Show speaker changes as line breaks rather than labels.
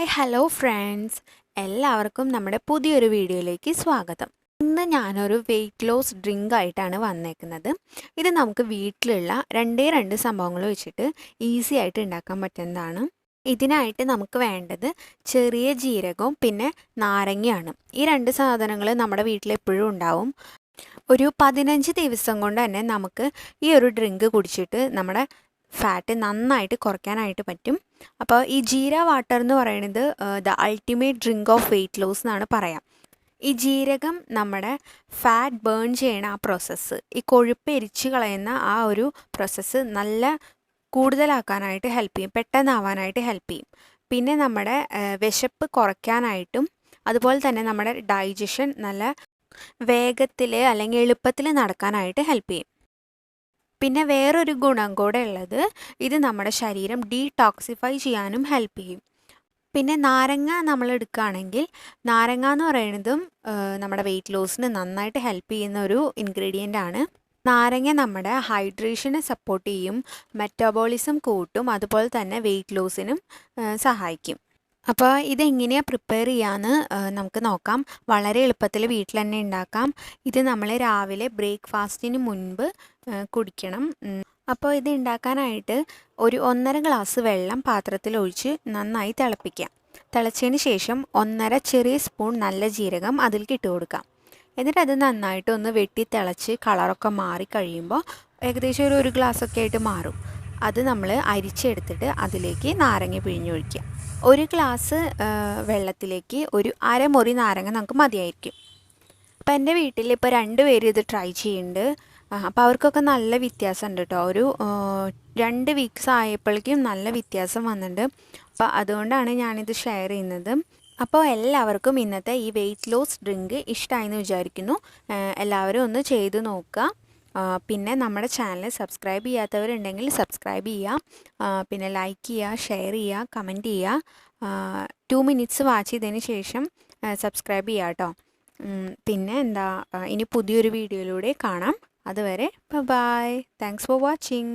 Hi hello friends എല്ലാവർക്കും നമ്മുടെ പുതിയൊരു വീഡിയോയിലേക്ക് സ്വാഗതം. ഇന്ന് ഞാനൊരു വെയിറ്റ് ലോസ് ഡ്രിങ്ക് ആയിട്ടാണ് വന്നേക്കുന്നത്. ഇത് നമുക്ക് വീട്ടിലുള്ള രണ്ടേ രണ്ട് സംഭവങ്ങൾ വെച്ചിട്ട് ഈസി ആയിട്ട് ഉണ്ടാക്കാൻ പറ്റുന്നതാണ്. ഇതിനായിട്ട് നമുക്ക് വേണ്ടത് ചെറിയ ജീരകവും പിന്നെ നാരങ്ങയാണ്. ഈ രണ്ട് സാധനങ്ങൾ നമ്മുടെ വീട്ടിൽ എപ്പോഴും ഉണ്ടാവും. ഒരു പതിനഞ്ച് ദിവസം കൊണ്ട് തന്നെ നമുക്ക് ഈ ഒരു ഡ്രിങ്ക് കുടിച്ചിട്ട് നമ്മുടെ ഫാറ്റ് നന്നായിട്ട് കുറയ്ക്കാനായിട്ട് പറ്റും. അപ്പോൾ ഈ ജീര വാട്ടർ എന്ന് പറയുന്നത് the ultimate drink of weight loss എന്നാണ് പറയാം. ഈ ജീരകം നമ്മുടെ ഫാറ്റ് ബേൺ ചെയ്യണ ആ പ്രോസസ്സ് ഈ കൊഴുപ്പ് എരിച്ചു കളയുന്ന ആ ഒരു പ്രോസസ്സ് നല്ല കൂടുതലാക്കാനായിട്ട് ഹെൽപ്പ് ചെയ്യും പെട്ടെന്നാവാനായിട്ട് ഹെൽപ്പ് ചെയ്യും. പിന്നെ നമ്മുടെ വിശപ്പ് കുറയ്ക്കാനായിട്ടും അതുപോലെ തന്നെ നമ്മുടെ ഡൈജഷൻ നല്ല വേഗത്തിൽ അല്ലെങ്കിൽ എളുപ്പത്തിൽ നടക്കാനായിട്ട് ഹെൽപ്പ് ചെയ്യും. പിന്നെ വേറൊരു ഗുണം കൂടെ ഉള്ളത് ഇത് നമ്മുടെ ശരീരം ഡീടോക്സിഫൈ ചെയ്യാനും ഹെൽപ്പ് ചെയ്യും. പിന്നെ നാരങ്ങ നമ്മൾ എടുക്കുകയാണെങ്കിൽ നാരങ്ങ എന്ന് പറയുന്നതും നമ്മുടെ വെയിറ്റ് ലോസിന് നന്നായിട്ട് ഹെൽപ്പ് ചെയ്യുന്ന ഒരു ഇൻഗ്രീഡിയന്റ് ആണ്. നാരങ്ങ നമ്മുടെ ഹൈഡ്രേഷനെ സപ്പോർട്ട് ചെയ്യും മെറ്റബോളിസം കൂട്ടും അതുപോലെ തന്നെ വെയിറ്റ് ലോസിനും സഹായിക്കും. അപ്പോൾ ഇതെങ്ങനെയാണ് പ്രിപ്പയർ ചെയ്യാമെന്ന് നമുക്ക് നോക്കാം. വളരെ എളുപ്പത്തിൽ വീട്ടിൽ തന്നെ ഉണ്ടാക്കാം ഇത് നമ്മൾ രാവിലെ ബ്രേക്ക്ഫാസ്റ്റിന് മുൻപ് കുടിക്കണം. അപ്പോൾ ഇത് ഉണ്ടാക്കാനായിട്ട് ഒരു ഒന്നര ഗ്ലാസ് വെള്ളം പാത്രത്തിൽ ഒഴിച്ച് നന്നായി തിളപ്പിക്കാം. തിളച്ചതിന് ശേഷം ഒന്നര ചെറിയ സ്പൂൺ നല്ല ജീരകം അതിൽ ഇട്ട് കൊടുക്കാം. എന്നിട്ട് അത് നന്നായിട്ട് ഒന്ന് വെട്ടി തിളച്ച് കളറൊക്കെ മാറി കഴിയുമ്പോൾ ഏകദേശം ഒരു ഒരു ഗ്ലാസ്സൊക്കെ ആയിട്ട് മാറും. അത് നമ്മൾ അരിച്ചെടുത്തിട്ട് അതിലേക്ക് നാരങ്ങ പിഴിഞ്ഞൊഴിക്കുക ഒരു ഗ്ലാസ് വെള്ളത്തിലേക്ക് ഒരു അരമുറി നാരങ്ങ നമുക്ക് മതിയായിരിക്കും. അപ്പോൾ എന്റെ വീട്ടിൽ ഇപ്പോൾ രണ്ട് പേര് ഇത് ട്രൈ ചെയ്യുന്നുണ്ട് അപ്പോൾ അവർക്കൊക്കെ നല്ല വ്യത്യാസമുണ്ട് കേട്ടോ ഒരു രണ്ട് വീക്സ് ആയപ്പോഴേക്കും നല്ല വ്യത്യാസം വന്നിട്ടുണ്ട് അപ്പോൾ അതുകൊണ്ടാണ് ഞാനിത് ഷെയർ ചെയ്യുന്നത്. അപ്പോൾ എല്ലാവർക്കും ഇന്നത്തെ ഈ വെയിറ്റ് ലോസ് ഡ്രിങ്ക് ഇഷ്ടമായെന്ന് വിചാരിക്കുന്നു. എല്ലാവരും ഒന്ന് ചെയ്ത് നോക്കുക പിന്നെ നമ്മുടെ ചാനൽ സബ്സ്ക്രൈബ് ചെയ്യാത്തവരുണ്ടെങ്കിൽ സബ്സ്ക്രൈബ് ചെയ്യുക പിന്നെ ലൈക്ക് ചെയ്യുക ഷെയർ ചെയ്യുക കമന്റ് ചെയ്യുക ടു മിനിറ്റ്സ് വാച്ച് ചെയ്തതിന് ശേഷം സബ്സ്ക്രൈബ് ചെയ്യുക കേട്ടോ പിന്നെ എന്താ ഇനി പുതിയൊരു വീഡിയോയിലൂടെ കാണാം. അതുവരെ ബൈ താങ്ക്സ് ഫോർ വാച്ചിങ്